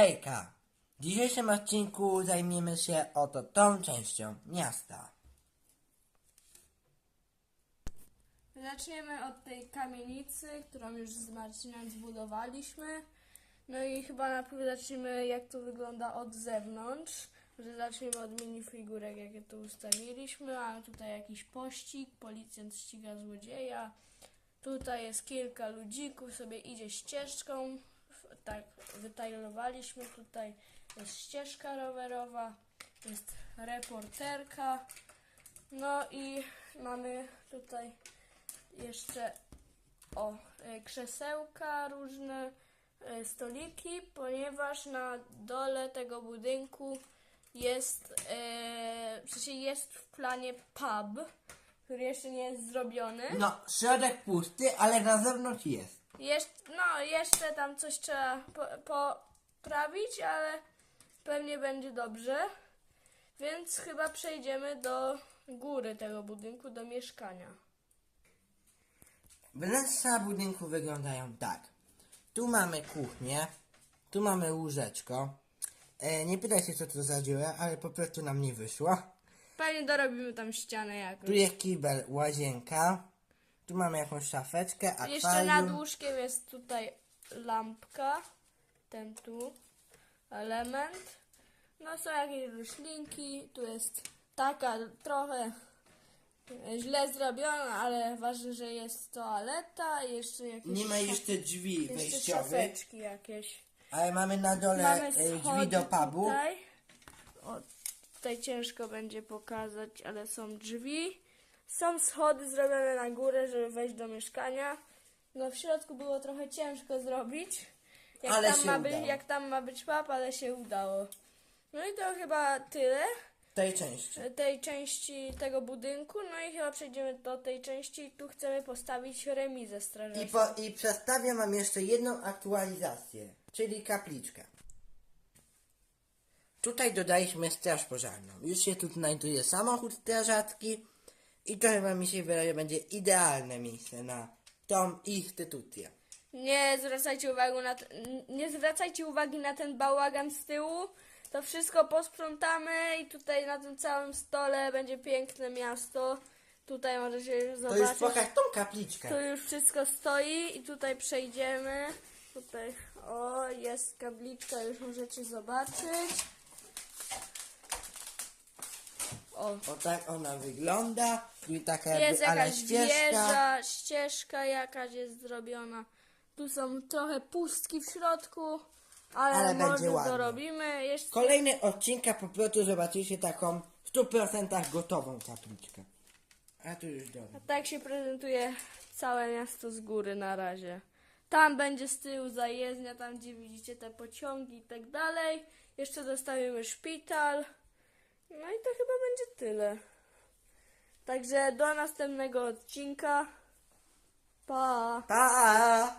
Hejka! W dzisiejszym odcinku zajmiemy się oto tą częścią miasta. Zaczniemy od tej kamienicy, którą już z Marcinem zbudowaliśmy. No i chyba najpierw zaczniemy jak to wygląda od zewnątrz. Zaczniemy od minifigurek, jakie tu ustawiliśmy. Mamy tutaj jakiś pościg, policjant ściga złodzieja. Tutaj jest kilka ludzików, sobie idzie ścieżką. Tak, wytajlowaliśmy. Tutaj jest ścieżka rowerowa, jest reporterka. No i mamy tutaj jeszcze o e, krzesełka, różne e, stoliki, ponieważ na dole tego budynku jest, e, w sensie jest w planie pub, który jeszcze nie jest zrobiony. No, środek pusty, ale na zewnątrz jest. Jeszcze, no, jeszcze tam coś trzeba po, poprawić, ale pewnie będzie dobrze. Więc chyba przejdziemy do góry tego budynku, do mieszkania. Wnętrza budynku wyglądają tak. Tu mamy kuchnię, tu mamy łóżeczko. E, nie pytaj się co to za dziura, ale po prostu nam nie wyszło. Pewnie dorobimy tam ścianę jakoś. Tu jest kibel, łazienka. Tu mamy jakąś szafeczkę, Jeszcze nad akwarium. łóżkiem jest tutaj lampka. Ten tu element. No są jakieś roślinki. Tu jest taka trochę źle zrobiona, ale ważne, że jest toaleta. Jeszcze jakieś Nie ma jeszcze drzwi jeszcze wejściowych, szafeczki jakieś. ale mamy na dole Mamy e, drzwi schody do pubu. Tutaj. O, tutaj ciężko będzie pokazać, ale są drzwi. Są schody zrobione na górę, żeby wejść do mieszkania. No w środku było trochę ciężko zrobić. Jak, Ale tam, się ma być, udało. jak tam ma być pap, ale się udało. No i to chyba tyle tej części. tej części tego budynku. No i chyba przejdziemy do tej części. Tu chcemy postawić remizę I, strażacką. po, I przedstawię wam jeszcze jedną aktualizację, czyli kapliczkę. Tutaj dodaliśmy straż pożarną. Już się tu znajduje samochód strażacki i to chyba mi się wydaje będzie idealne miejsce na tą instytucję. Nie zwracajcie uwagi na t- nie zwracajcie uwagi na ten bałagan z tyłu. To wszystko posprzątamy i tutaj na tym całym stole będzie piękne miasto. Tutaj możecie już To już zobaczyć. pokaż tą kapliczkę. Tu już wszystko stoi i tutaj przejdziemy. Tutaj o jest kabliczka, już możecie zobaczyć. O, O tak ona wygląda. I taka jest ale jakaś ścieżka. wieża, ścieżka jakaś jest zrobiona. Tu są trochę pustki w środku, ale, Ale będzie może ładnie. dorobimy. Jeszcze Kolejny odcinka po prostu zobaczycie taką w 100% gotową kapliczkę. A tu już dobra. tak się prezentuje całe miasto z góry na razie. Tam będzie z tyłu zajezdnia, tam gdzie widzicie te pociągi i tak dalej. Jeszcze dostawimy szpital. No i to chyba będzie tyle. Także do następnego odcinka. Pa! Pa!